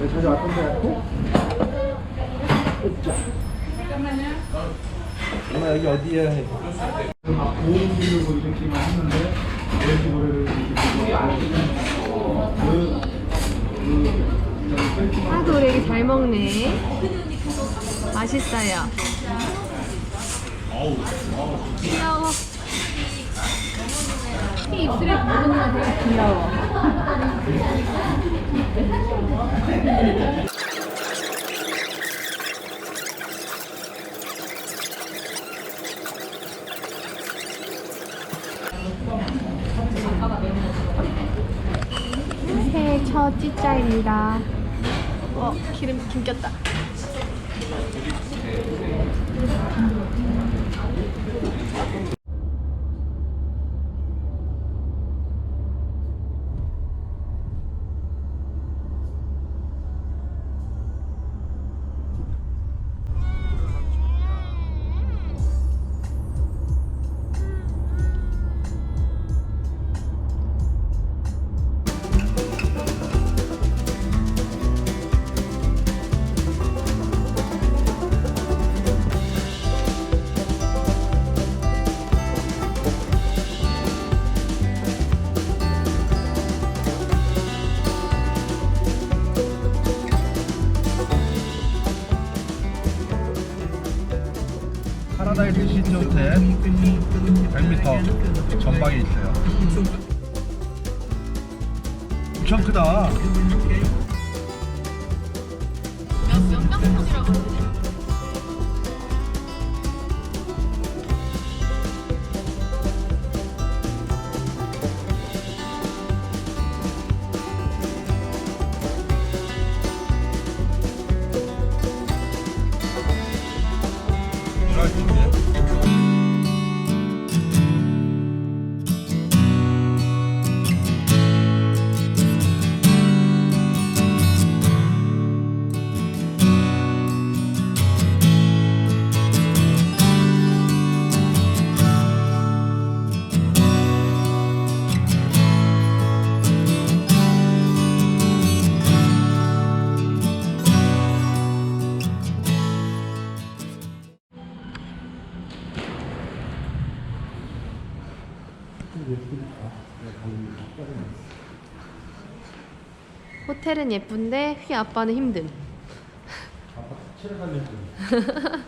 왜 자주 왔던 거 같고? 엄마 여기 어디야? 막 보험비를 뭐 이렇게만 했는데 왜 그거를 하도 우리 애기 잘 먹네. 맛있어요. 귀여워. 이 입술에 묻은 거 되게 귀여워. 새해 첫 찌짜입니다. 어, 기름 김 꼈다. 파라다이스 호텔 100m 전방에 있어요. 엄청 크다. 호텔은 예쁜데 휘 아빠는 힘듦. 체력하면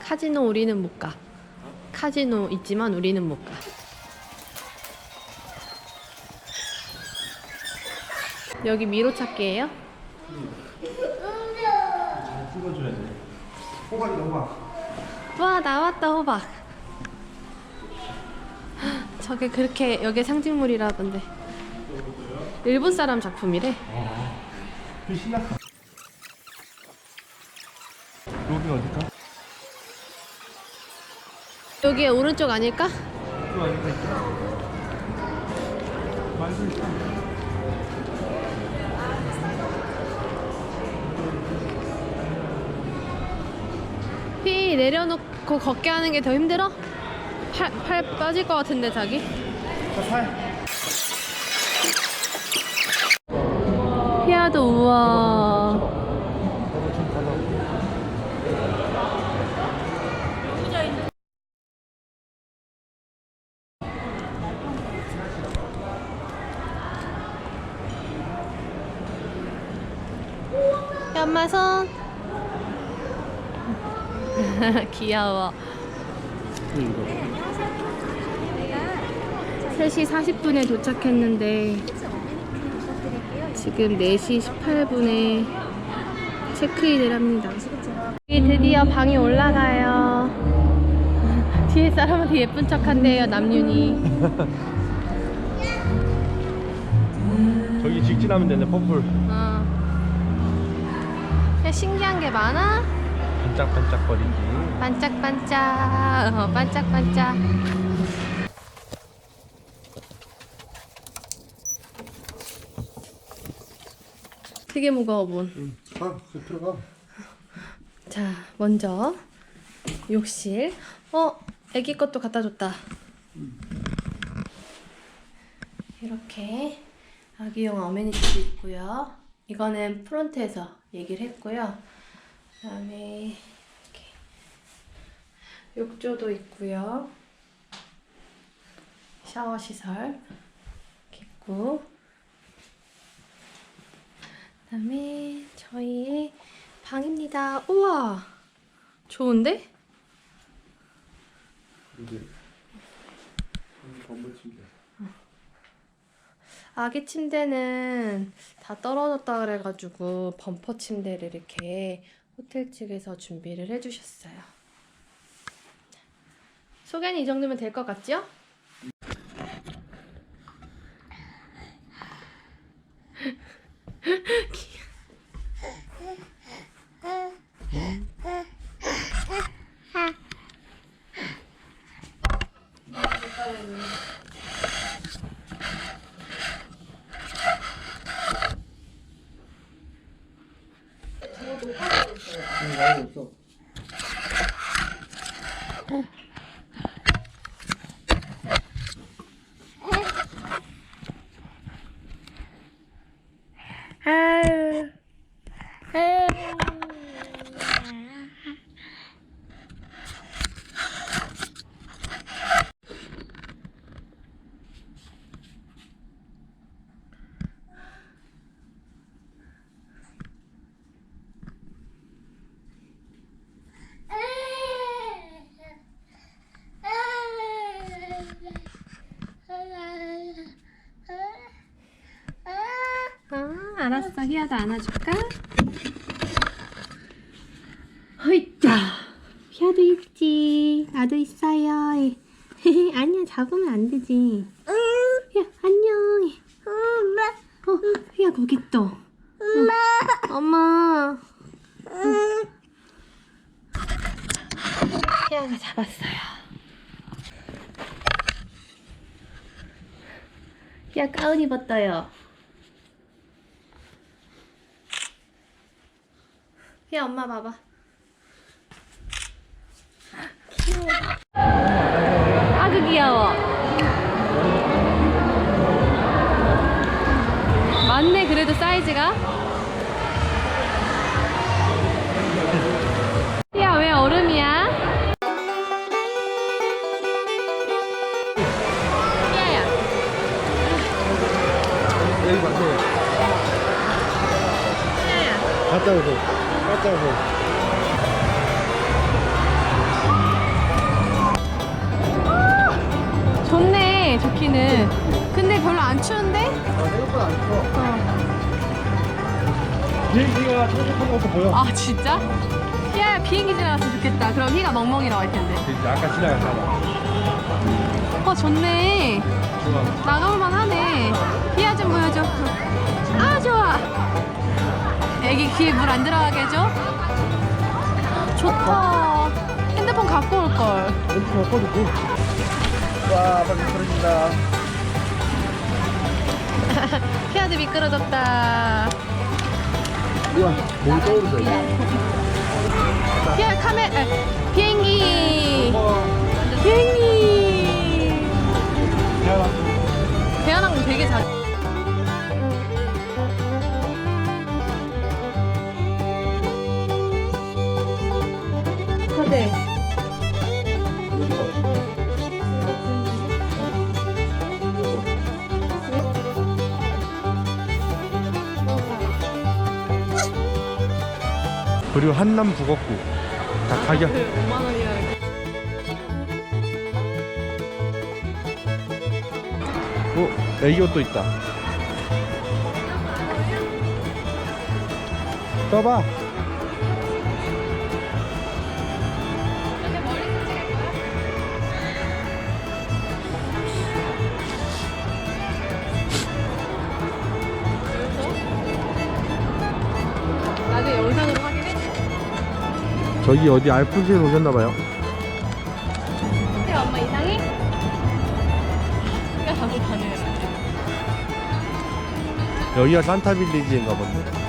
카지노 우리는 못 가. 카지노 있지만 우리는 못 가. 여기 미로 찾기예요? 잘 찍어줘야 돼. 호박이다 호박. 와 나왔다 호박. 저게 그렇게 여기 상징물이라던데. 일본 사람 작품이래. 그 신났어. 여기 어딜까? 여기 오른쪽 아닐까? 또 어디가 있어? 말고 있 어. 휘 내려놓고 걷게 하는 게 더 힘들어? 팔, 팔 빠질 것 같은데 자기? 휘야도 우와. 연마선 귀여워. 3시 40분에 도착했는데 지금 4시 18분에 체크인을 합니다. 드디어 방이 올라가요. 뒤에 사람한테 예쁜 척한대요 남윤이. 저기 직진하면 되네 퍼플. 어. 야, 신기한 게 많아 반짝반짝거리기. 반짝반짝 어, 반짝반짝 되게 무거워 본 아, 들어가. 자, 먼저 욕실. 어, 애기 것도 갖다 줬다. 이렇게 아기용 어메니티도 있고요. 이거는 프론트에서 얘기를 했고요. 그다음에 이렇게 욕조도 있고요. 샤워 시설 있고 그다음에 저희의 방입니다. 우와, 좋은데? 건물 침대. 아기 침대는 다 떨어졌다 그래가지고 범퍼 침대를 이렇게 호텔 측에서 준비를 해주셨어요. 소개는 이 정도면 될 것 같죠? 아무 없어. 아, 알았어. 희야도 안아줄까? 허이자. 희야도 있지. 나도 있어요. 아니야, 잡으면 안 되지. 희야, 안녕. 어, 희야, 거기 있다. 엄마. 엄마. 희야가 잡았어요. 희야, 가운 입었어요. 야 엄마 봐봐 귀여워 아그 귀여워 맞네 그래도 사이즈가 야 왜 얼음이야? 야야 여기 맞네. 야야 갔다 오고. 갔다 오고. 좋네 좋기는 근데 별로 안 추운데? 아, 생각보다 안 추워. 어. 비행기가 뾰족한 것도 보여. 아 진짜? 희야 비행기 지나갔으면 좋겠다 그럼 희가 멍멍이라고 할 텐데 아까 지나갔잖아. 어 좋네 좋아. 나가볼만 하네 희야 좀 보여줘 아 애기 귀에 물 안 들어가게 해줘 좋다 핸드폰 갖고 올걸 핸드폰 꺼주고. 와, 아빠 미끄러진다. 희야도 미끄러졌다 우와, 몸이 떠오르죠, 이거. 희야 카메 아, 비행기 비행기. 대한항공 되게 잘 그리고 한남 북었고. 다 가격. 5만 원이야 어, 애기 옷도 있다. 떠봐. 저기 어디 알프스에 오셨나봐요. 네, 엄마 이상해? 희가 자꾸 가네 여기가 산타빌리지인가 본데.